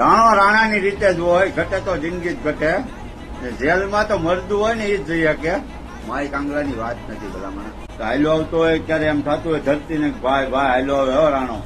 રાણો રાણાની રીતે જ હોય, ઘટે તો જિંદગી જ ઘટે. જેલમાં તો મરદું હોય ને એ જ જઈ શકે. મારી કાંગલાની વાત નથી ભલામણ. હાલો આવતો હોય ત્યારે એમ થતું હોય, ધરતીને ભાઈ ભાઈ હાલો આવે, હો રાણો.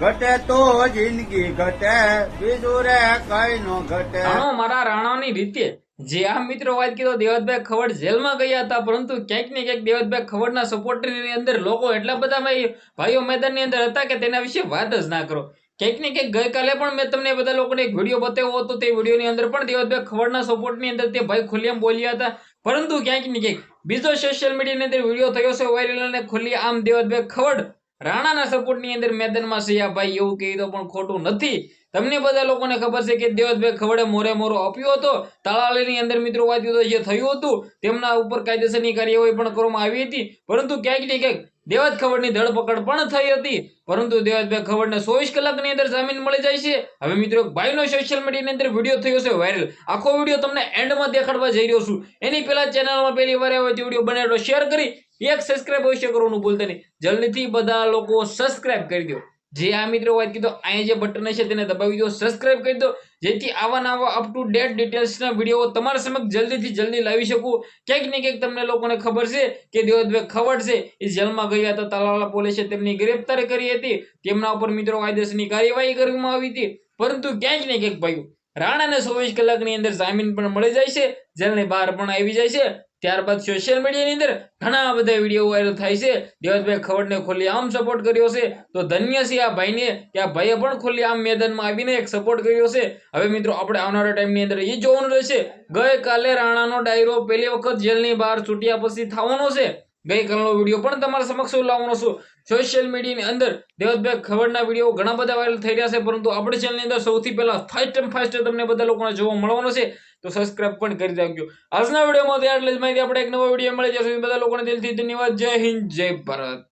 ઘટે તો જિંદગી ઘટે, બીજું રે કઈ નો ઘટે. મારા રાણાની રીતે. જે આ મિત્રો વાત કીધો દેવતભાઈ ખવડ જેલમાં ગયા હતા, પરંતુ ક્યાંક ને ક્યાંક દેવતભાઈ ખવડના સપોર્ટરની અંદર લોકો એટલા બધા ભાઈઓ મેદાનની અંદર હતા કે તેના વિશે વાત જ ના કરો. ક્યાંક ને ક્યાંક ગઈકાલે પણ મેં તમને બધા લોકોને એક વીડિયો બતાવ્યો હતો, તે વિડીયોની અંદર પણ દેવતભાઈ ખવડના સપોર્ટની અંદર તે ભાઈ ખુલ્લેઆમ બોલ્યા હતા. પરંતુ ક્યાંક ને ક્યાંક બીજો સોશિયલ મીડિયાની અંદર વીડિયો થયો છે વાયરલ અને ખુલ્લી, આમ દેવતભાઈ ખવડ રાણાના સપોર્ટની અંદર મેદાનમાં છે. ભાઈ એવું કહી તો પણ ખોટું નથી. તમને બધા લોકોને ખબર છે કે દેવતભાઈ ખવડે મોરે મોરો આપ્યો હતો. તાળાલીની અંદર મિત્રો વાત તો જે થયું હતું, તેમના ઉપર કાયદેસરની કાર્યવાહી પણ કરવામાં આવી હતી. પરંતુ ક્યાંક ને ક્યાંક દેવત ખવડની ધરપકડ પણ થઈ હતી, પરંતુ દેવતભાઈ ખવડને ચોવીસ કલાકની અંદર જામીન મળી જાય છે. હવે મિત્રો, એક ભાઈનો સોશિયલ મીડિયાની અંદર વીડિયો થયો છે વાયરલ આખો વીડિયો તમને એન્ડમાં દેખાડવા જઈ રહ્યો છું. એની પહેલા ચેનલમાં પહેલી વાર આવે તે વીડિયો બનાવ્યો શેર કરી. એક સબસ્ક્રાઇબ અવશ્ય કરવાનું ભૂલતા નહીં. જલ્દીથી બધા લોકો સબસ્ક્રાઇબ કરી દો. જે આ મિત્રો વાત કીધો અહીંયા જે બટન છે તેને દબાવી દો સબસ્ક્રાઇબ કરી દો, જેથી આવા નવા અપ ટુ ડેટ ડિટેલ્સના વીડિયો તમારા સમક્ષ જલ્દીથી જલ્દી લાવી શકું. ક્યાંક ને ક્યાંક તમને લોકોને ખબર છે કે દેવદભાઈ ખવડ છે, એ જેલમાં ગયા હતા તાલાવાલા પોલીસે તેમની ગ્રેફતાર કરી હતી. તેમના ઉપર મિત્રો કાયદેસરની કાર્યવાહી કરવામાં આવી હતી. પરંતુ ક્યાંક ને ક્યાંક ભાઈ રાણાને ચોવીસ કલાકની અંદર જામીન પણ મળી જાય છે, જેલની બહાર પણ આવી જાય છે. ત્યારબાદ સોશિયલ મીડિયાની અંદર ઘણા બધા વીડિયો વાયરલ થાય છે. દેવતભાઈ ખવડને ખુલ્લી આમ સપોર્ટ કર્યો છે. તો ધન્ય છે આ ભાઈને કે આ ભાઈએ પણ ખુલ્લી આમ મેદાનમાં આવીને એક સપોર્ટ કર્યો છે. હવે મિત્રો આપણે આવનારા ટાઈમની અંદર એ જોવાનું રહેશે. ગઈકાલે રાણાનો ડાયરો પહેલી વખત જેલની બહાર છૂટ્યા પછી થવાનો છે. ગઈકાલનો વીડિયો પણ તમારા સમક્ષ લાવવાનો છું. સોશિયલ મીડિયાની અંદર દેવતભાઈ ખબરના વીડિયો ઘણા બધા વાયરલ થઈ રહ્યા છે, પરંતુ આપણી ચેનલની અંદર સૌથી પહેલા ફાસ્ટ એન્ડ ફાસ્ટ તમને બધા લોકોને જોવા મળવાનો છે, તો સબસ્ક્રાઇબ પણ કરી રાખજો. આજના વિડીયોમાં ત્યાં એટલે જ માહિતી. આપણે એક નવો વીડિયો મળી જશે બધા લોકોને દિલથી ધન્યવાદ. જય હિન્દ, જય ભારત.